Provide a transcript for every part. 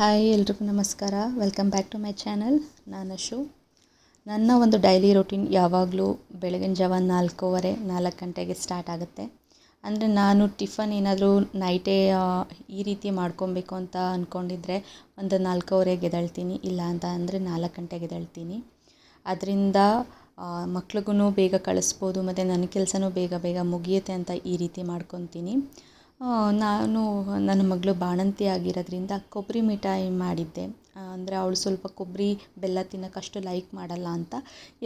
Hi ಎಲ್ರಿಗೂ ನಮಸ್ಕಾರ. Welcome back to my channel ನಾನು ಅಶು. ನನ್ನ ಒಂದು ಡೈಲಿ ರೊಟೀನ್ ಯಾವಾಗಲೂ ಬೆಳಗಿನ ಜಾವ ನಾಲ್ಕೂವರೆ, ನಾಲ್ಕು ಗಂಟೆಗೆ ಸ್ಟಾರ್ಟ್ ಆಗುತ್ತೆ. ಅಂದರೆ ನಾನು ಟಿಫನ್ ಏನಾದರೂ ನೈಟೇ ಈ ರೀತಿ ಮಾಡ್ಕೊಬೇಕು ಅಂತ ಅಂದ್ಕೊಂಡಿದ್ರೆ ಒಂದು ನಾಲ್ಕೂವರೆಗೆ ಗೆದಳ್ತೀನಿ, ಇಲ್ಲ ಅಂತ ಅಂದರೆ ನಾಲ್ಕು ಗಂಟೆಗೆ ಎದ್ದೇಳ್ತೀನಿ ಅದರಿಂದ ಮಕ್ಳಿಗೂ ಬೇಗ ಕಳಿಸ್ಬೋದು, ಮತ್ತು ನನ್ನ ಕೆಲಸನೂ ಬೇಗ ಬೇಗ ಮುಗಿಯುತ್ತೆ ಅಂತ ಈ ರೀತಿ ಮಾಡ್ಕೊತೀನಿ. ನಾನು ನನ್ನ ಮಗಳು ಬಾಣಂತಿ ಆಗಿರೋದ್ರಿಂದ ಕೊಬ್ಬರಿ ಮಿಠಾಯಿ ಮಾಡಿದ್ದೆ. ಅಂದರೆ ಅವಳು ಸ್ವಲ್ಪ ಕೊಬ್ಬರಿ, ಬೆಲ್ಲ ತಿನ್ನೋಕೆ ಅಷ್ಟು ಲೈಕ್ ಮಾಡಲ್ಲ ಅಂತ.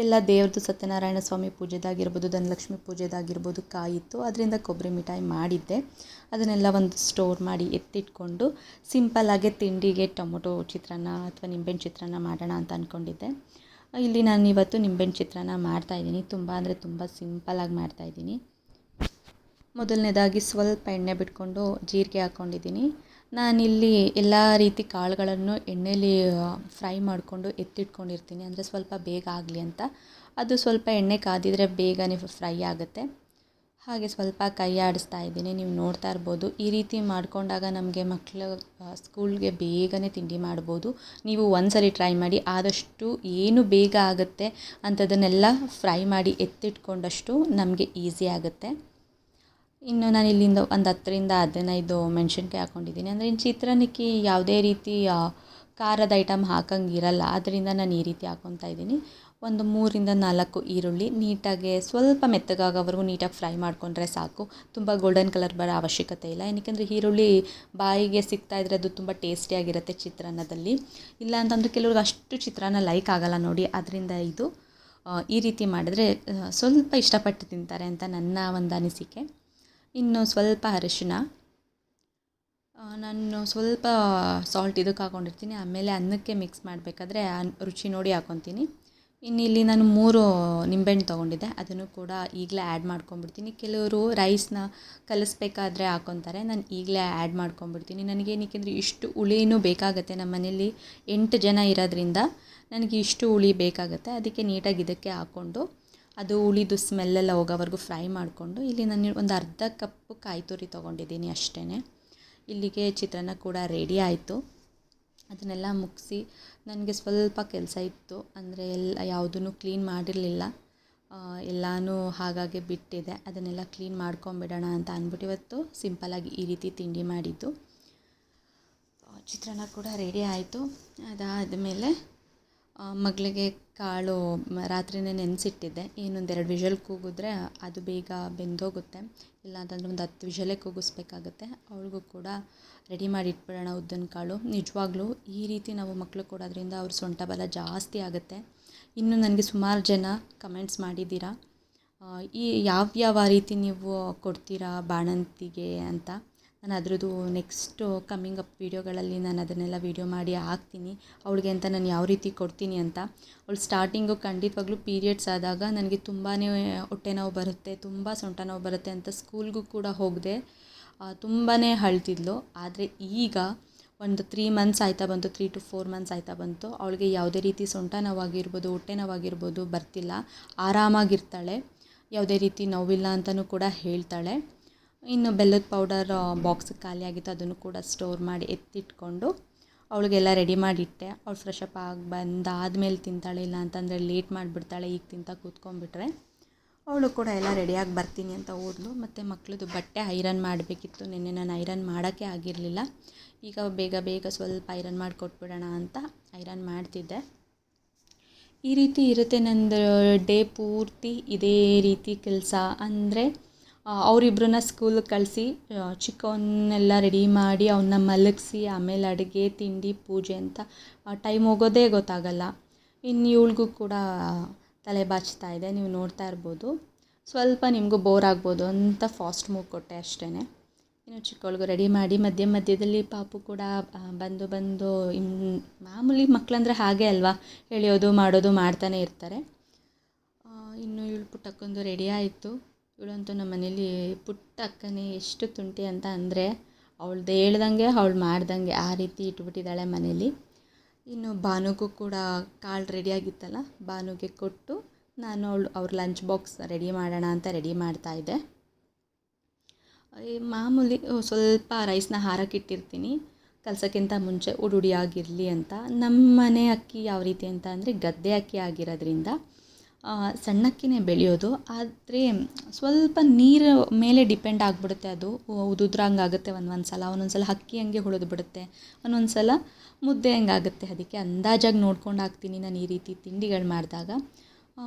ಎಲ್ಲ ದೇವ್ರದ್ದು ಸತ್ಯನಾರಾಯಣ ಸ್ವಾಮಿ ಪೂಜೆದಾಗಿರ್ಬೋದು, ಧನಲಕ್ಷ್ಮಿ ಪೂಜೆದಾಗಿರ್ಬೋದು ಕಾಯಿತ್ತು. ಅದರಿಂದ ಕೊಬ್ಬರಿ ಮಿಠಾಯಿ ಮಾಡಿದ್ದೆ. ಅದನ್ನೆಲ್ಲ ಒಂದು ಸ್ಟೋರ್ ಮಾಡಿ ಎತ್ತಿಟ್ಕೊಂಡು ಸಿಂಪಲ್ಲಾಗೆ ತಿಂಡಿಗೆ ಟೊಮೊಟೊ ಚಿತ್ರಾನ್ನ ಅಥವಾ ನಿಂಬೆಹಣ್ಣು ಚಿತ್ರಾನ್ನ ಮಾಡೋಣ ಅಂತ ಅಂದ್ಕೊಂಡಿದ್ದೆ ಇಲ್ಲಿ ನಾನು ಇವತ್ತು ನಿಂಬೆಹಣ್ಣು ಚಿತ್ರಾನ್ನ ಮಾಡ್ತಾಯಿದ್ದೀನಿ ತುಂಬ ಅಂದರೆ ತುಂಬ ಸಿಂಪಲ್ಲಾಗಿ ಮಾಡ್ತಾಯಿದ್ದೀನಿ ಮೊದಲನೇದಾಗಿ ಸ್ವಲ್ಪ ಎಣ್ಣೆ ಬಿಟ್ಕೊಂಡು ಜೀರಿಗೆ ಹಾಕ್ಕೊಂಡಿದ್ದೀನಿ. ನಾನಿಲ್ಲಿ ಎಲ್ಲ ರೀತಿ ಕಾಳುಗಳನ್ನು ಎಣ್ಣೆಲಿ ಫ್ರೈ ಮಾಡಿಕೊಂಡು ಎತ್ತಿಟ್ಕೊಂಡಿರ್ತೀನಿ. ಅಂದರೆ ಸ್ವಲ್ಪ ಬೇಗ ಆಗಲಿ ಅಂತ. ಅದು ಸ್ವಲ್ಪ ಎಣ್ಣೆ ಕಾದಿದರೆ ಬೇಗನೆ ಫ್ರೈ ಆಗುತ್ತೆ. ಹಾಗೆ ಸ್ವಲ್ಪ ಕೈ ಆಡಿಸ್ತಾ ಇದ್ದೀನಿ. ನೀವು ನೋಡ್ತಾ ಇರ್ಬೋದು. ಈ ರೀತಿ ಮಾಡಿಕೊಂಡಾಗ ನಮಗೆ ಮಕ್ಕಳು ಸ್ಕೂಲ್ಗೆ ಬೇಗನೆ ತಿಂಡಿ ಮಾಡ್ಬೋದು. ನೀವು ಒಂದ್ಸರಿ ಟ್ರೈ ಮಾಡಿ. ಆದಷ್ಟು ಏನು ಬೇಗ ಆಗುತ್ತೆ ಅಂಥದ್ದನ್ನೆಲ್ಲ ಫ್ರೈ ಮಾಡಿ ಎತ್ತಿಟ್ಕೊಂಡಷ್ಟು ನಮಗೆ ಈಸಿ ಆಗುತ್ತೆ. ಇನ್ನು ನಾನು ಇಲ್ಲಿಂದ ಒಂದು ಹತ್ತರಿಂದ ಹದಿನೈದು ಮೆಣಸಿನ್ಕಾಯಿ ಹಾಕ್ಕೊಂಡಿದ್ದೀನಿ ಅಂದರೆ ಇನ್ನು ಚಿತ್ರಾನ್ನಕ್ಕೆ ಯಾವುದೇ ರೀತಿ ಖಾರದ ಐಟಮ್ ಹಾಕಂಗಿರಲ್ಲ ಆದ್ದರಿಂದ ನಾನು ಈ ರೀತಿ ಹಾಕ್ಕೊತಾ ಇದ್ದೀನಿ. ಒಂದು ಮೂರಿಂದ ನಾಲ್ಕು ಈರುಳ್ಳಿ ನೀಟಾಗಿ ಸ್ವಲ್ಪ ಮೆತ್ತಗಾಗೋವರೆಗೂ ನೀಟಾಗಿ ಫ್ರೈ ಮಾಡಿಕೊಂಡ್ರೆ ಸಾಕು. ತುಂಬ ಗೋಲ್ಡನ್ ಕಲರ್ ಬರೋ ಅವಶ್ಯಕತೆ ಇಲ್ಲ. ಏನಕ್ಕೆಂದರೆ ಈರುಳ್ಳಿ ಬಾಯಿಗೆ ಸಿಗ್ತಾ ಇದ್ರೆ ಅದು ತುಂಬ ಟೇಸ್ಟಿಯಾಗಿರುತ್ತೆ ಚಿತ್ರಾನ್ನದಲ್ಲಿ. ಇಲ್ಲ ಅಂತಂದರೆ ಕೆಲವ್ರಿಗೆ ಅಷ್ಟು ಚಿತ್ರಾನ್ನ ಲೈಕ್ ಆಗಲ್ಲ ನೋಡಿ. ಅದರಿಂದ ಇದು ಈ ರೀತಿ ಮಾಡಿದ್ರೆ ಸ್ವಲ್ಪ ಇಷ್ಟಪಟ್ಟು ತಿಂತಾರೆ ಅಂತ ನನ್ನ ಒಂದು ಅನಿಸಿಕೆ. ಇನ್ನು ಸ್ವಲ್ಪ ಅರಿಶಿನ ನಾನು ಸ್ವಲ್ಪ ಸಾಲ್ಟ್ ಇದಕ್ಕೆ ಹಾಕ್ಕೊಂಡಿರ್ತೀನಿ ಆಮೇಲೆ ಅನ್ನಕ್ಕೆ ಮಿಕ್ಸ್ ಮಾಡಬೇಕಾದ್ರೆ ರುಚಿ ನೋಡಿ ಹಾಕ್ಕೊತೀನಿ ಇನ್ನು ಇಲ್ಲಿ ನಾನು ಮೂರು ನಿಂಬೆಹಣ್ಣು ತೊಗೊಂಡಿದ್ದೆ. ಅದನ್ನು ಕೂಡ ಈಗಲೇ ಆ್ಯಡ್ ಮಾಡ್ಕೊಂಬಿಡ್ತೀನಿ ಕೆಲವರು ರೈಸ್ನ ಕಲಿಸ್ಬೇಕಾದ್ರೆ ಹಾಕ್ಕೊತಾರೆ ನಾನು ಈಗಲೇ ಆ್ಯಡ್ ಮಾಡ್ಕೊಂಬಿಡ್ತೀನಿ ನನಗೇನಕ್ಕೆಂದರೆ ಇಷ್ಟು ಹುಳಿನೂ ಬೇಕಾಗುತ್ತೆ. ನಮ್ಮ ಮನೇಲಿ ಎಂಟು ಜನ ಇರೋದ್ರಿಂದ ನನಗೆ ಇಷ್ಟು ಹುಳಿ ಬೇಕಾಗುತ್ತೆ. ಅದಕ್ಕೆ ನೀಟಾಗಿ ಇದಕ್ಕೆ ಹಾಕ್ಕೊಂಡು ಅದು ಹುಳಿದು ಸ್ಮೆಲ್ಲೆಲ್ಲ ಹೋಗೋವರೆಗೂ ಫ್ರೈ ಮಾಡಿಕೊಂಡು ಇಲ್ಲಿ ನಾನು ಒಂದು ಅರ್ಧ ಕಪ್ಪು ಕಾಯಿ ತುರಿ ತೊಗೊಂಡಿದ್ದೀನಿ ಅಷ್ಟೇ ಇಲ್ಲಿಗೆ ಚಿತ್ರಾನ್ನ ಕೂಡ ರೆಡಿ ಆಯಿತು. ಅದನ್ನೆಲ್ಲ ಮುಗಿಸಿ ನನಗೆ ಸ್ವಲ್ಪ ಕೆಲಸ ಇತ್ತು. ಅಂದರೆ ಎಲ್ಲ ಯಾವುದೂ ಕ್ಲೀನ್ ಮಾಡಿರಲಿಲ್ಲ. ಎಲ್ಲನೂ ಹಾಗಾಗಿ ಬಿಟ್ಟಿದೆ. ಅದನ್ನೆಲ್ಲ ಕ್ಲೀನ್ ಮಾಡ್ಕೊಂಬಿಡೋಣ ಅಂತ ಅಂದ್ಬಿಟ್ಟು ಇವತ್ತು ಸಿಂಪಲಾಗಿ ಈ ರೀತಿ ತಿಂಡಿ ಮಾಡಿದ್ದು. ಚಿತ್ರಾನ್ನ ಕೂಡ ರೆಡಿ ಆಯಿತು. ಅದಾದಮೇಲೆ ಮಗಳಿಗೆ ಕಾಳು ರಾತ್ರಿನೇ ನೆನೆಸಿಟ್ಟಿದ್ದೆ. ಇನ್ನೊಂದೆರಡು ವಿಷಲ್ ಕೂಗಿದ್ರೆ ಅದು ಬೇಗ ಬೆಂದೋಗುತ್ತೆ. ಇಲ್ಲ ಅಂತಂದರೆ ಒಂದು ಹತ್ತು ವಿಷಲೇ ಕೂಗಿಸ್ಬೇಕಾಗುತ್ತೆ. ಅವ್ಳಿಗೂ ಕೂಡ ರೆಡಿ ಮಾಡಿ ಇಟ್ಬಿಡೋಣ ಉದ್ದಿನ ಕಾಳು. ನಿಜವಾಗ್ಲೂ ಈ ರೀತಿ ನಾವು ಮಕ್ಕಳು ಕೊಡೋದ್ರಿಂದ ಅವ್ರ ಸೊಂಟ ಬಲ ಜಾಸ್ತಿ ಆಗುತ್ತೆ. ಇನ್ನು ನನಗೆ ಸುಮಾರು ಜನ ಕಮೆಂಟ್ಸ್ ಮಾಡಿದ್ದೀರಾ. ಈ ಯಾವ್ಯಾವ ರೀತಿ ನೀವು ಕೊಡ್ತೀರಾ ಬಾಣಂತಿಗೆ ಅಂತ? ನಾನು ಅದರದ್ದು ನೆಕ್ಸ್ಟು ಕಮ್ಮಿಂಗ್ ಅಪ್ ವೀಡಿಯೋಗಳಲ್ಲಿ ನಾನು ಅದನ್ನೆಲ್ಲ ವೀಡಿಯೋ ಮಾಡಿ ಹಾಕ್ತೀನಿ. ಅವಳಿಗೆ ಅಂತ ನಾನು ಯಾವ ರೀತಿ ಕೊಡ್ತೀನಿ ಅಂತ. ಅವಳು ಸ್ಟಾರ್ಟಿಂಗು ಖಂಡಿತವಾಗ್ಲೂ ಪೀರಿಯಡ್ಸ್ ಆದಾಗ ನನಗೆ ತುಂಬಾ ಹೊಟ್ಟೆ ನೋವು ಬರುತ್ತೆ, ತುಂಬ ಸೊಂಟ ನೋವು ಬರುತ್ತೆ ಅಂತ ಸ್ಕೂಲ್ಗೂ ಕೂಡ ಹೋಗದೆ ತುಂಬಾ ಅಳ್ತಿದ್ಲು. ಆದರೆ ಈಗ ಒಂದು ತ್ರೀ ಮಂತ್ಸ್ ಆಯ್ತಾ ಬಂತು ತ್ರೀ ಟು ಫೋರ್ ಮಂತ್ಸ್ ಆಯ್ತಾ ಬಂತು, ಅವಳಿಗೆ ಯಾವುದೇ ರೀತಿ ಸೊಂಟ ನೋವಾಗಿರ್ಬೋದು, ಹೊಟ್ಟೆ ನೋವಾಗಿರ್ಬೋದು ಬರ್ತಿಲ್ಲ. ಆರಾಮಾಗಿರ್ತಾಳೆ, ಯಾವುದೇ ರೀತಿ ನೋವಿಲ್ಲ ಅಂತಲೂ ಕೂಡ ಹೇಳ್ತಾಳೆ. ಇನ್ನು ಬೆಲ್ಲದ ಪೌಡರ್ ಬಾಕ್ಸ್ ಖಾಲಿಯಾಗಿತ್ತು ಅದನ್ನು ಕೂಡ ಸ್ಟೋರ್ ಮಾಡಿ ಎತ್ತಿಟ್ಕೊಂಡು ಅವಳಿಗೆಲ್ಲ ರೆಡಿ ಮಾಡಿಟ್ಟೆ. ಅವಳು ಫ್ರೆಶ್ ಅಪ್ ಆಗಿ ಬಂದಾದ್ಮೇಲೆ ತಿಂತಾಳೆ, ಇಲ್ಲ ಅಂತಂದರೆ ಲೇಟ್ ಮಾಡಿಬಿಡ್ತಾಳೆ, ಈಗ ತಿಂತ ಕೂತ್ಕೊಂಡ್ಬಿಟ್ರೆ. ಅವಳು ಕೂಡ ಎಲ್ಲ ರೆಡಿಯಾಗಿ ಬರ್ತೀನಿ ಅಂತ ಹೋದ್ಲು ಮತ್ತು ಮಕ್ಕಳದು ಬಟ್ಟೆ ಐರನ್ ಮಾಡಬೇಕಿತ್ತು. ನಿನ್ನೆ ನಾನು ಐರನ್ ಮಾಡೋಕ್ಕೆ ಆಗಿರಲಿಲ್ಲ. ಈಗ ಬೇಗ ಬೇಗ ಸ್ವಲ್ಪ ಐರನ್ ಮಾಡಿ ಕೊಟ್ಬಿಡೋಣ ಅಂತ ಐರನ್ ಮಾಡ್ತಿದ್ದೆ. ಈ ರೀತಿ ಇರುತ್ತೆ ನಂದು ಡೇ ಪೂರ್ತಿ ಇದೇ ರೀತಿ ಕೆಲಸ. ಅಂದರೆ ಅವರಿಬ್ರನ್ನ ಸ್ಕೂಲಿಗೆ ಕಳಿಸಿ ಚಿಕ್ಕವನ್ನೆಲ್ಲ ರೆಡಿ ಮಾಡಿ ಅವನ್ನ ಮಲಗಿಸಿ, ಆಮೇಲೆ ಅಡುಗೆ, ತಿಂಡಿ, ಪೂಜೆ ಅಂತ ಟೈಮ್ ಹೋಗೋದೇ ಗೊತ್ತಾಗಲ್ಲ. ಇನ್ನು ಇವಳಿಗೂ ಕೂಡ ತಲೆ ಬಾಚ್ತಾ ಇದೆ, ನೀವು ನೋಡ್ತಾ ಇರ್ಬೋದು. ಸ್ವಲ್ಪ ನಿಮಗೂ ಬೋರ್ ಆಗ್ಬೋದು ಅಂತ ಫಾಸ್ಟ್ ಮೂವ್ ಕೊಟ್ಟೆ ಅಷ್ಟೇ ಇನ್ನು ಚಿಕ್ಕವಳಿಗೂ ರೆಡಿ ಮಾಡಿ, ಮಧ್ಯ ಮಧ್ಯದಲ್ಲಿ ಪಾಪು ಕೂಡ ಬಂದು ಬಂದು ಇನ್ನು ಮಾಮೂಲಿ ಮಕ್ಕಳಂದ್ರೆ ಹಾಗೆ ಅಲ್ವಾ, ಎಳೆಯೋದು ಮಾಡೋದು ಮಾಡ್ತಾನೆ ಇರ್ತಾರೆ. ಇನ್ನು ಇವಳು ಪುಟ್ಟಕ್ಕೊಂದು ರೆಡಿ ಆಯಿತು. ಇವಳಂತೂ ನಮ್ಮ ಮನೇಲಿ ಪುಟ್ಟ ಅಕ್ಕನೇ ಎಷ್ಟು ತುಂಟಿ ಅಂತ ಅಂದರೆ ಅವಳ್ದು ಹೇಳ್ದಂಗೆ, ಅವಳು ಮಾಡ್ದಂಗೆ ಆ ರೀತಿ ಇಟ್ಬಿಟ್ಟಿದ್ದಾಳೆ ಮನೇಲಿ. ಇನ್ನು ಬಾನುಗೂ ಕೂಡ ಕಾಳು ರೆಡಿಯಾಗಿತ್ತಲ್ಲ ಬಾನುಗೆ ಕೊಟ್ಟು ನಾನು ಅವಳು, ಅವ್ರ ಲಂಚ್ ಬಾಕ್ಸ್ ರೆಡಿ ಮಾಡೋಣ ಅಂತ ರೆಡಿ ಮಾಡ್ತಾಯಿದ್ದೆ ಈ ಮಾಮೂಲಿ ಸ್ವಲ್ಪ ರೈಸ್ನ ಹಾರಕ್ಕಿಟ್ಟಿರ್ತೀನಿ ಕಲ್ಸೋಕ್ಕಿಂತ ಮುಂಚೆ ಉಡುಡಿ ಆಗಿರಲಿ ಅಂತ. ನಮ್ಮ ಮನೆ ಅಕ್ಕಿ ಯಾವ ರೀತಿ ಅಂತ ಅಂದರೆ ಗದ್ದೆ ಅಕ್ಕಿ ಆಗಿರೋದ್ರಿಂದ ಸಣ್ಣ ಅಕ್ಕಿನೇ ಬೆಳೆಯೋದು, ಆದರೆ ಸ್ವಲ್ಪ ನೀರು ಮೇಲೆ ಡಿಪೆಂಡ್ ಆಗಿಬಿಡುತ್ತೆ ಅದು. ಉದುದ್ರಂಗೆ ಆಗುತ್ತೆ ಒಂದು ಒಂದು ಸಲ ಒಂದೊಂದು ಸಲ ಹಕ್ಕಿ ಹಂಗೆ ಉಳಿದು ಬಿಡುತ್ತೆ ಒಂದೊಂದು ಸಲ ಮುದ್ದೆ ಹಂಗೆ ಆಗುತ್ತೆ. ಅದಕ್ಕೆ ಅಂದಾಜಾಗಿ ನೋಡ್ಕೊಂಡು ಹಾಕ್ತೀನಿ ನಾನು ಈ ರೀತಿ ತಿಂಡಿಗಳು ಮಾಡಿದಾಗ.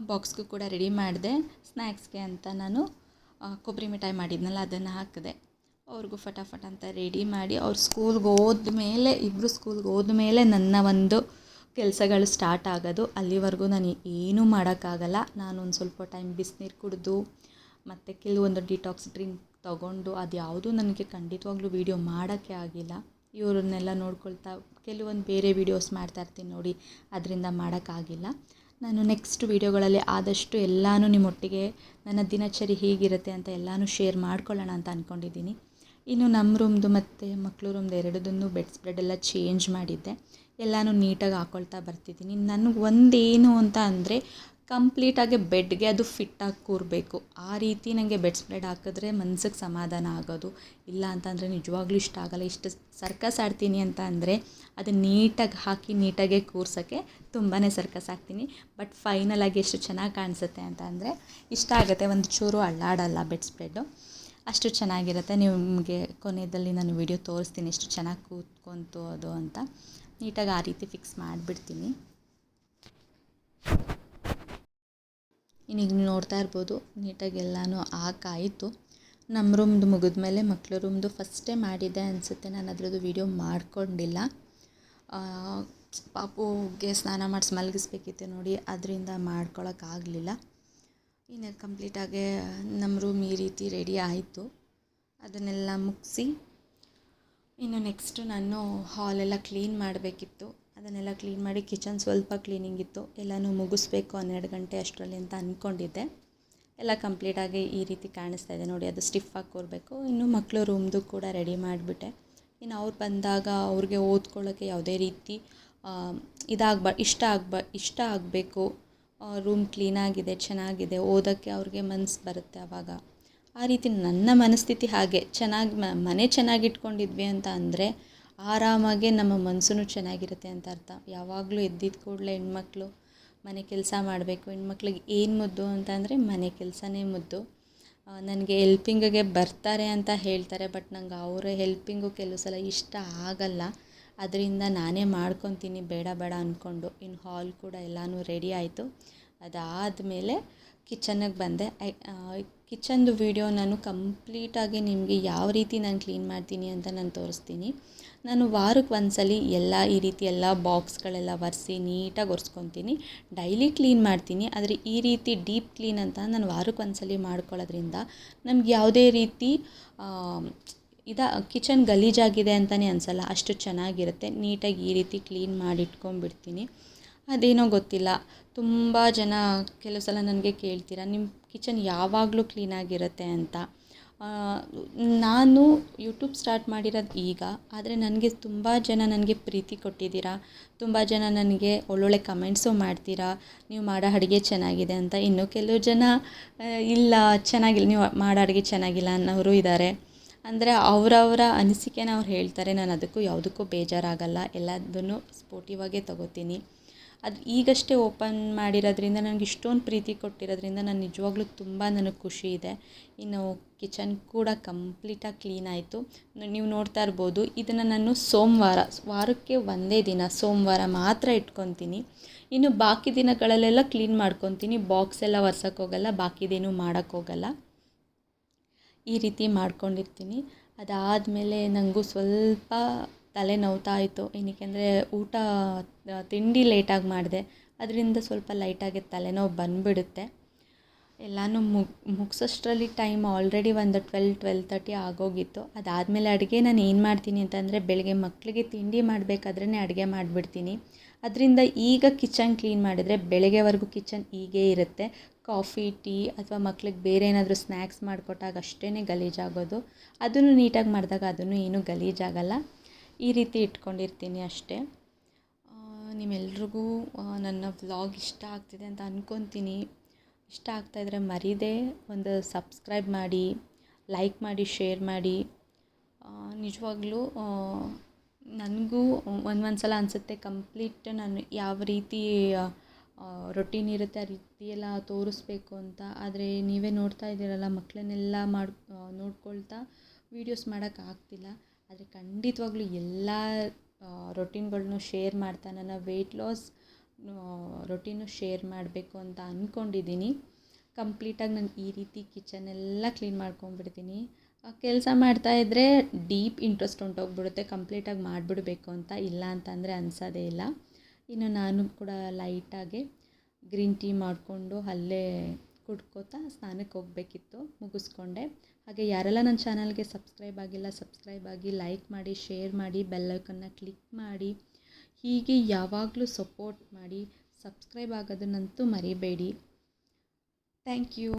ಬಾಕ್ಸ್ಗೂ ಕೂಡ ರೆಡಿ ಮಾಡಿದೆ. ಸ್ನ್ಯಾಕ್ಸ್ಗೆ ಅಂತ ನಾನು ಕೊಬ್ಬರಿ ಮಿಠಾಯಿ ಮಾಡಿದ್ನಲ್ಲ, ಅದನ್ನು ಹಾಕಿದೆ. ಅವ್ರಿಗೂ ಫಟಾಫಟ್ ಅಂತ ರೆಡಿ ಮಾಡಿ, ಅವ್ರು ಸ್ಕೂಲ್ಗೆ ಹೋದ್ಮೇಲೆ ಇಬ್ಬರು ಸ್ಕೂಲ್ಗೆ ಹೋದ್ಮೇಲೆ ನನ್ನ ಒಂದು ಕೆಲಸಗಳು ಸ್ಟಾರ್ಟ್ ಆಗೋದು, ಅಲ್ಲಿವರೆಗೂ ನಾನು ಏನೂ ಮಾಡೋಕ್ಕಾಗಲ್ಲ. ನಾನು ಒಂದು ಸ್ವಲ್ಪ ಟೈಮ್ ಬಿಸಿನೀರು ಕುಡಿದು, ಮತ್ತು ಕೆಲವೊಂದು ಡಿಟಾಕ್ಸ್ ಡ್ರಿಂಕ್ ತೊಗೊಂಡು ಅದು ಯಾವುದೂ ನನಗೆ ಖಂಡಿತವಾಗ್ಲೂ ವೀಡಿಯೋ ಮಾಡೋಕ್ಕೆ ಆಗಿಲ್ಲ. ಇವರನ್ನೆಲ್ಲ ನೋಡ್ಕೊಳ್ತಾ, ಕೆಲವೊಂದು ಬೇರೆ ವೀಡಿಯೋಸ್ ಮಾಡ್ತಾಯಿರ್ತೀನಿ ನೋಡಿ, ಅದರಿಂದ ಮಾಡೋಕ್ಕಾಗಿಲ್ಲ ನಾನು ನೆಕ್ಸ್ಟ್ ವೀಡಿಯೋಗಳಲ್ಲಿ ಆದಷ್ಟು ಎಲ್ಲನೂ ನಿಮ್ಮೊಟ್ಟಿಗೆ ನನ್ನ ದಿನಚರಿ ಹೇಗಿರುತ್ತೆ ಅಂತ ಎಲ್ಲನೂ ಶೇರ್ ಮಾಡ್ಕೊಳ್ಳೋಣ ಅಂತ ಅಂದ್ಕೊಂಡಿದ್ದೀನಿ ಇನ್ನು ನಮ್ಮ ರೂಮ್ದು ಮತ್ತು ಮಕ್ಕಳು ರೂಮ್ದು ಎರಡದನ್ನು ಬೆಡ್ ಸ್ಪ್ರೆಡ್ ಎಲ್ಲ ಚೇಂಜ್ ಮಾಡಿದ್ದೆ. ಎಲ್ಲನೂ ನೀಟಾಗಿ ಹಾಕ್ಕೊಳ್ತಾ ಬರ್ತಿದ್ದೀನಿ. ನನಗೆ ಒಂದೇನು ಅಂತ ಅಂದರೆ ಕಂಪ್ಲೀಟಾಗಿ ಬೆಡ್ಗೆ ಅದು ಫಿಟ್ಟಾಗಿ ಕೂರಬೇಕು. ಆ ರೀತಿ ನನಗೆ ಬೆಡ್ ಸ್ಪ್ರೆಡ್ ಹಾಕಿದ್ರೆ ಮನ್ಸಿಗೆ ಸಮಾಧಾನ ಆಗೋದು. ಇಲ್ಲ ಅಂತಂದರೆ ನಿಜವಾಗ್ಲೂ ಇಷ್ಟ ಆಗೋಲ್ಲ. ಇಷ್ಟು ಸರ್ಕಸ್ ಆಡ್ತೀನಿ ಅಂತ ಅಂದರೆ ಅದು ನೀಟಾಗಿ ಹಾಕಿ ನೀಟಾಗೆ ಕೂರ್ಸೋಕ್ಕೆ ತುಂಬಾ ಸರ್ಕಸ್ ಹಾಕ್ತೀನಿ ಬಟ್ ಫೈನಲಾಗಿ ಎಷ್ಟು ಚೆನ್ನಾಗಿ ಕಾಣಿಸುತ್ತೆ ಅಂತ ಅಂದರೆ ಇಷ್ಟ ಆಗುತ್ತೆ. ಒಂದು ಚೂರು ಅಳ್ಳಾಡಲ್ಲ ಬೆಡ್ ಸ್ಪ್ರೆಡ್ಡು ಅಷ್ಟು ಚೆನ್ನಾಗಿರುತ್ತೆ. ನಿಮಗೆ ಕೊನೆಯಲ್ಲಿ ನಾನು ವಿಡಿಯೋ ತೋರಿಸ್ತೀನಿ. ಎಷ್ಟು ಚೆನ್ನಾಗಿ ಕೂತ್ಕೊಂತು ಅದು ಅಂತ. ನೀಟಾಗಿ ಆ ರೀತಿ ಫಿಕ್ಸ್ ಮಾಡಿಬಿಡ್ತೀನಿ. ಇನ್ನೀಗ ನೋಡ್ತಾ ಇರ್ಬೋದು, ನೀಟಾಗಿ ಎಲ್ಲನೂ ಹಾಕಾಯಿತು. ನಮ್ಮ ರೂಮ್ದು ಮುಗಿದ್ಮೇಲೆ ಮಕ್ಕಳು ರೂಮ್ದು ಫಸ್ಟೇ ಮಾಡಿದ್ದೆ ಅನಿಸುತ್ತೆ, ನಾನು ಅದರದ್ದು ವೀಡಿಯೋ ಮಾಡ್ಕೊಂಡಿಲ್ಲ. ಪಾಪುಗೆ ಸ್ನಾನ ಮಾಡಿಸಿ ಮಲಗಿಸ್ಬೇಕಿತ್ತು ನೋಡಿ, ಅದರಿಂದ ಮಾಡ್ಕೊಳಕ್ಕಾಗಲಿಲ್ಲ ಇನ್ನು ಕಂಪ್ಲೀಟಾಗೆ ನಮ್ಮ ರೂಮ್ ಈ ರೀತಿ ರೆಡಿ ಆಯಿತು. ಅದನ್ನೆಲ್ಲ ಮುಗಿಸಿ ಇನ್ನು ನೆಕ್ಸ್ಟು ನಾನು ಹಾಲೆಲ್ಲ ಕ್ಲೀನ್ ಮಾಡಬೇಕಿತ್ತು. ಅದನ್ನೆಲ್ಲ ಕ್ಲೀನ್ ಮಾಡಿ ಕಿಚನ್ ಸ್ವಲ್ಪ ಕ್ಲೀನಿಂಗ್ ಇತ್ತು. ಎಲ್ಲನೂ ಮುಗಿಸ್ಬೇಕು ಹನ್ನೆರಡು ಗಂಟೆ ಅಷ್ಟರಲ್ಲಿ ಅಂತ ಅಂದ್ಕೊಂಡಿದ್ದೆ ಎಲ್ಲ ಕಂಪ್ಲೀಟಾಗಿ ಈ ರೀತಿ ಕಾಣಿಸ್ತಾ ಇದೆ ನೋಡಿ, ಅದು ಸ್ಟಿಫಾಗಿ ಕೂರಬೇಕು. ಇನ್ನು ಮಕ್ಕಳು ರೂಮ್ದು ಕೂಡ ರೆಡಿ ಮಾಡಿಬಿಟ್ಟೆ. ಇನ್ನು ಅವ್ರು ಬಂದಾಗ ಅವ್ರಿಗೆ ಓದ್ಕೊಳ್ಳೋಕ್ಕೆ ಯಾವುದೇ ರೀತಿ ಇದಾಗ್ಬಾ, ಇಷ್ಟ ಆಗ್ಬಾ, ಇಷ್ಟ ಆಗಬೇಕು. ರೂಮ್ ಕ್ಲೀನಾಗಿದೆ ಚೆನ್ನಾಗಿದೆ, ಓದೋಕ್ಕೆ ಅವ್ರಿಗೆ ಮನ್ಸು ಬರುತ್ತೆ ಆವಾಗ ಆ ರೀತಿ ನನ್ನ ಮನಸ್ಥಿತಿ ಹಾಗೆ ಚೆನ್ನಾಗಿ ಮನೆ ಚೆನ್ನಾಗಿಟ್ಕೊಂಡಿದ್ವಿ ಅಂತ ಅಂದರೆ ಆರಾಮಾಗೆ ನಮ್ಮ ಮನಸ್ಸೂ ಚೆನ್ನಾಗಿರುತ್ತೆ ಅಂತ ಅರ್ಥ. ಯಾವಾಗಲೂ ಎದ್ದಿದ್ದ ಕೂಡಲೇ ಹೆಣ್ಮಕ್ಳು ಮನೆ ಕೆಲಸ ಮಾಡಬೇಕು, ಹೆಣ್ಮಕ್ಳಿಗೆ ಏನು ಮುದ್ದು ಅಂತ ಅಂದರೆ ಮನೆ ಕೆಲಸನೇ ಮುದ್ದು. ನನಗೆ ಹೆಲ್ಪಿಂಗಿಗೆ ಬರ್ತಾರೆ ಅಂತ ಹೇಳ್ತಾರೆ, ಬಟ್ ನಂಗೆ ಅವರ ಹೆಲ್ಪಿಂಗು ಕೆಲವು ಸಲ ಇಷ್ಟ ಆಗಲ್ಲ. ಅದರಿಂದ ನಾನೇ ಮಾಡ್ಕೊತೀನಿ, ಬೇಡ ಬೇಡ ಅಂದ್ಕೊಂಡು ಇನ್ನು ಹಾಲ್ ಕೂಡ ಎಲ್ಲನೂ ರೆಡಿ ಆಯಿತು. ಅದಾದಮೇಲೆ ಕಿಚನ್ನಿಗೆ ಬಂದೆ. ಕಿಚನ್ದು ವೀಡಿಯೋ ನಾನು ಕಂಪ್ಲೀಟಾಗಿ ನಿಮಗೆ ಯಾವ ರೀತಿ ನಾನು ಕ್ಲೀನ್ ಮಾಡ್ತೀನಿ ಅಂತ ನಾನು ತೋರಿಸ್ತೀನಿ. ನಾನು ವಾರಕ್ಕೆ ಒಂದು ಸಲ ಎಲ್ಲ ಈ ರೀತಿ ಎಲ್ಲ ಬಾಕ್ಸ್ಗಳೆಲ್ಲ ಒರೆಸಿ ನೀಟಾಗಿ ಒರೆಸ್ಕೊತೀನಿ. ಡೈಲಿ ಕ್ಲೀನ್ ಮಾಡ್ತೀನಿ. ಆದರೆ ಈ ರೀತಿ ಡೀಪ್ ಕ್ಲೀನ್ ಅಂತ ನಾನು ವಾರಕ್ಕೆ ಒಂದು ಸಲ ಮಾಡ್ಕೊಳ್ಳೋದ್ರಿಂದ ನಮ್ಗೆ ಯಾವುದೇ ರೀತಿ ಇದ, ಕಿಚನ್ ಗಲೀಜಾಗಿದೆ ಅಂತಲೇ ಅನಿಸಲ್ಲ. ಅಷ್ಟು ಚೆನ್ನಾಗಿರುತ್ತೆ. ನೀಟಾಗಿ ಈ ರೀತಿ ಕ್ಲೀನ್ ಮಾಡಿ ಇಟ್ಕೊಂಡ್ಬಿಡ್ತೀನಿ ಅದೇನೋ ಗೊತ್ತಿಲ್ಲ. ತುಂಬ ಜನ ಕೆಲವು ಸಲ ನನಗೆ ಕೇಳ್ತೀರ ನಿಮ್ಮ ಕಿಚನ್ ಯಾವಾಗಲೂ ಕ್ಲೀನಾಗಿರುತ್ತೆ ಅಂತ. ನಾನು ಯೂಟ್ಯೂಬ್ ಸ್ಟಾರ್ಟ್ ಮಾಡಿರೋದು ಈಗ, ಆದರೆ ನನಗೆ ತುಂಬ ಜನ ನನಗೆ ಪ್ರೀತಿ ಕೊಟ್ಟಿದ್ದೀರಾ, ತುಂಬ ಜನ ನನಗೆ ಒಳ್ಳೊಳ್ಳೆ ಕಮೆಂಟ್ಸು ಮಾಡ್ತೀರಾ, ನೀವು ಮಾಡೋ ಅಡುಗೆ ಚೆನ್ನಾಗಿದೆ ಅಂತ. ಇನ್ನು ಕೆಲವು ಜನ ಇಲ್ಲ, ಚೆನ್ನಾಗಿಲ್ಲ, ನೀವು ಮಾಡೋ ಅಡುಗೆ ಚೆನ್ನಾಗಿಲ್ಲ ಅನ್ನೋರು ಇದ್ದಾರೆ ಅಂದರೆ ಅವರವರ ಅನಿಸಿಕೆನ ಅವ್ರು ಹೇಳ್ತಾರೆ, ನಾನು ಅದಕ್ಕೂ ಯಾವುದಕ್ಕೂ ಬೇಜಾರಾಗಲ್ಲ, ಎಲ್ಲದನ್ನು ಸ್ಪೋರ್ಟಿವಾಗೇ ತಗೋತೀನಿ. ಅದು ಈಗಷ್ಟೇ ಓಪನ್ ಮಾಡಿರೋದ್ರಿಂದ ನನಗೆ ಇಷ್ಟೊಂದು ಪ್ರೀತಿ ಕೊಟ್ಟಿರೋದ್ರಿಂದ ನಾನು ನಿಜವಾಗ್ಲೂ ತುಂಬ ನನಗೆ ಖುಷಿ ಇದೆ. ಇನ್ನು ಕಿಚನ್ ಕೂಡ ಕಂಪ್ಲೀಟಾಗಿ ಕ್ಲೀನ್ ಆಯಿತು. ನೀವು ನೋಡ್ತಾ ಇರ್ಬೋದು, ಇದನ್ನು ನಾನು ಸೋಮವಾರ, ವಾರಕ್ಕೆ ಒಂದೇ ದಿನ, ಸೋಮವಾರ ಮಾತ್ರ ಇಟ್ಕೊತೀನಿ. ಇನ್ನು ಬಾಕಿ ದಿನಗಳಲ್ಲೆಲ್ಲ ಕ್ಲೀನ್ ಮಾಡ್ಕೊತೀನಿ. ಬಾಕ್ಸ್ ಎಲ್ಲ ಒರ್ಸೋಕ್ಕೆ ಹೋಗಲ್ಲ, ಬಾಕಿದೇನು ಮಾಡೋಕ್ಕೋಗಲ್ಲ ಈ ರೀತಿ ಮಾಡ್ಕೊಂಡಿರ್ತೀನಿ. ಅದಾದಮೇಲೆ ನನಗೂ ಸ್ವಲ್ಪ ತಲೆ ನೋವ್ತಾ ಇತ್ತು. ಏನಕ್ಕೆ ಅಂದರೆ ಊಟ ತಿಂಡಿ ಲೇಟಾಗಿ ಮಾಡಿದೆ. ಅದರಿಂದ ಸ್ವಲ್ಪ ಲೈಟಾಗಿ ತಲೆನೋವು ಬಂದುಬಿಡುತ್ತೆ. ಎಲ್ಲನೂ ಮುಗ್, ಮುಗ್ಸೋಷ್ಟರಲ್ಲಿ ಟೈಮ್ ಆಲ್ರೆಡಿ ಒಂದು ಟ್ವೆಲ್ ಟ್ವೆಲ್ ತರ್ಟಿ ಆಗೋಗಿತ್ತು. ಅದಾದಮೇಲೆ ಅಡುಗೆ ನಾನು ಏನು ಮಾಡ್ತೀನಿ ಅಂತಂದರೆ ಬೆಳಗ್ಗೆ ಮಕ್ಕಳಿಗೆ ತಿಂಡಿ ಮಾಡಬೇಕಾದ್ರೇ ಅಡುಗೆ ಮಾಡಿಬಿಡ್ತೀನಿ. ಅದರಿಂದ ಈಗ ಕಿಚನ್ ಕ್ಲೀನ್ ಮಾಡಿದರೆ ಬೆಳಗ್ಗೆವರೆಗೂ ಕಿಚನ್ ಹೀಗೇ ಇರುತ್ತೆ. ಕಾಫಿ ಟೀ ಅಥವಾ ಮಕ್ಳಿಗೆ ಬೇರೆ ಏನಾದರೂ ಸ್ನ್ಯಾಕ್ಸ್ ಮಾಡಿಕೊಟ್ಟಾಗ ಅಷ್ಟೇ ಗಲೀಜಾಗೋದು. ಅದನ್ನು ನೀಟಾಗಿ ಮಾಡಿದಾಗ ಅದನ್ನು ಏನೂ ಗಲೀಜಾಗಲ್ಲ. ಈ ರೀತಿ ಇಟ್ಕೊಂಡಿರ್ತೀನಿ ಅಷ್ಟೇ. ನಿಮ್ಮೆಲ್ರಿಗೂ ನನ್ನ ವ್ಲಾಗ್ ಇಷ್ಟ ಆಗ್ತಿದೆ ಅಂತ ಅಂದ್ಕೊತೀನಿ ಇಷ್ಟ ಆಗ್ತಾಯಿದ್ರೆ ಮರೀದೆ ಒಂದು ಸಬ್ಸ್ಕ್ರೈಬ್ ಮಾಡಿ, ಲೈಕ್ ಮಾಡಿ, ಶೇರ್ ಮಾಡಿ. ನಿಜವಾಗ್ಲೂ ನನಗೂ ಒಂದೊಂದು ಸಲ ಅನಿಸುತ್ತೆ ಕಂಪ್ಲೀಟ್ ನಾನು ಯಾವ ರೀತಿ ರೊಟೀನ್ ಇರುತ್ತೆ ಆ ರೀತಿಯೆಲ್ಲ ತೋರಿಸ್ಬೇಕು ಅಂತ. ಆದರೆ ನೀವೇ ನೋಡ್ತಾ ಇದ್ದೀರಲ್ಲ ಮಕ್ಕಳನ್ನೆಲ್ಲ ಮಾಡಿ ನೋಡ್ಕೊಳ್ತಾ ವೀಡಿಯೋಸ್ ಮಾಡೋಕೆ ಆಗ್ತಿಲ್ಲ. ಆದರೆ ಖಂಡಿತವಾಗ್ಲೂ ಎಲ್ಲ ರೊಟೀನ್ಗಳ್ನೂ ಶೇರ್ ಮಾಡ್ತಾ ನನ್ನ ವೆಯ್ಟ್ ಲಾಸ್ ರೊಟೀನು ಶೇರ್ ಮಾಡಬೇಕು ಅಂತ ಅಂದ್ಕೊಂಡಿದ್ದೀನಿ ಕಂಪ್ಲೀಟಾಗಿ ನಾನು ಈ ರೀತಿ ಕಿಚನ್ ಎಲ್ಲ ಕ್ಲೀನ್ ಮಾಡ್ಕೊಂಬಿಡ್ತೀನಿ ಕೆಲಸ ಮಾಡ್ತಾ ಇದ್ದರೆ ಡೀಪ್ ಇಂಟ್ರೆಸ್ಟ್ ಹೊಂಟೋಗ್ಬಿಡುತ್ತೆ ಕಂಪ್ಲೀಟಾಗಿ ಮಾಡಿಬಿಡ್ಬೇಕು ಅಂತ ಇಲ್ಲ ಅಂತಂದರೆ ಅನ್ಸೋದೇ ಇಲ್ಲ. ಇನ್ನು ನಾನು ಕೂಡ ಲೈಟಾಗಿ ಗ್ರೀನ್ ಟೀ ಮಾಡಿಕೊಂಡು ಅಲ್ಲೇ ಕುಡ್ಕೋತಾ ಸ್ನಾನಕ್ಕೆ ಹೋಗಬೇಕಿತ್ತು, ಮುಗಿಸ್ಕೊಂಡೆ. ಹಾಗೆ ಯಾರೆಲ್ಲ ನನ್ನ ಚಾನಲ್ಗೆ ಸಬ್ಸ್ಕ್ರೈಬ್ ಆಗಿಲ್ಲ, ಸಬ್ಸ್ಕ್ರೈಬ್ ಆಗಿ ಲೈಕ್ ಮಾಡಿ, ಶೇರ್ ಮಾಡಿ, ಬೆಲ್ ಐಕನ್ನ ಕ್ಲಿಕ್ ಮಾಡಿ. ಹೀಗೆ ಯಾವಾಗಲೂ ಸಪೋರ್ಟ್ ಮಾಡಿ, ಸಬ್ಸ್ಕ್ರೈಬ್ ಆಗೋದನ್ನಂತೂ ಮರಿಬೇಡಿ. Thank you.